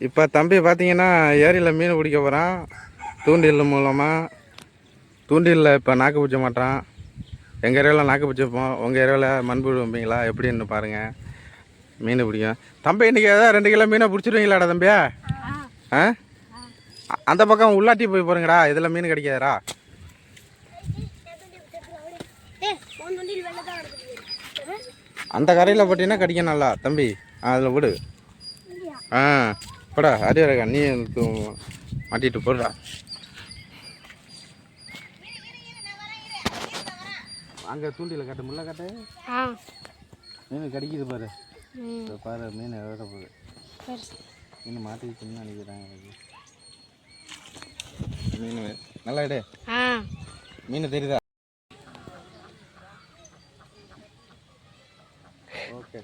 இப்போ தம்பி பார்த்தீங்கன்னா ஏரியில் மீன் பிடிக்க போகிறான் தூண்டில் மூலமாக தூண்டிலில் இப்போ நாக்கு பிடிச்ச மாட்டான். எங்கள் ஏரியாவில் நாக்கு பிடிச்சிருப்போம். உங்கள் ஏரியாவில் மண்புழு வைப்பீங்களா எப்படின்னு பாருங்கள் மீன் பிடிக்கும் தம்பி இன்றைக்கி ஏதாவது ரெண்டு கிலோ மீனை பிடிச்சிருவீங்களாடா தம்பியா? ஆ. அந்த பக்கம் உள்ளாட்டி போய் போகிறீங்கடா இதில் மீன் கிடைக்காதடா. அந்த கரையில் போட்டீங்கன்னா கடிக்கும் நல்லா. தம்பி அதில் விடு. ஆ. போடா அடி வரக்கா நீ து- மாட்டிட்டு போடுறா அங்கே தூண்டில கட்ட முள்ள கட்ட? மீன் கடிக்குது பாரு. பாரு மீன் எவ்வளோ போகுது? மீன் மாட்டிக்கிச்சுன்னு நினைக்கிறாங்க எனக்கு. மீன் நல்லா இடு. மீன் தெரியுதா? ஓகே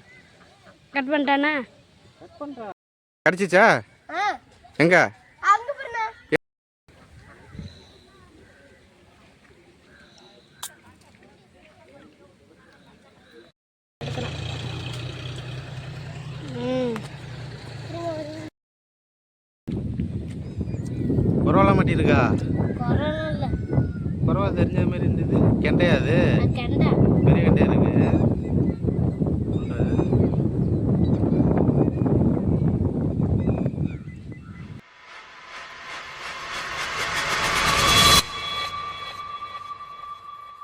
கட் பண்ணிட்டானா கடிச்சிச்சா? எங்க? குறவலா மாட்டிருக்கா குறவா தெரிஞ்ச மாதிரி இருந்தது. கெண்டையா அது? பெரிய கெண்டையா?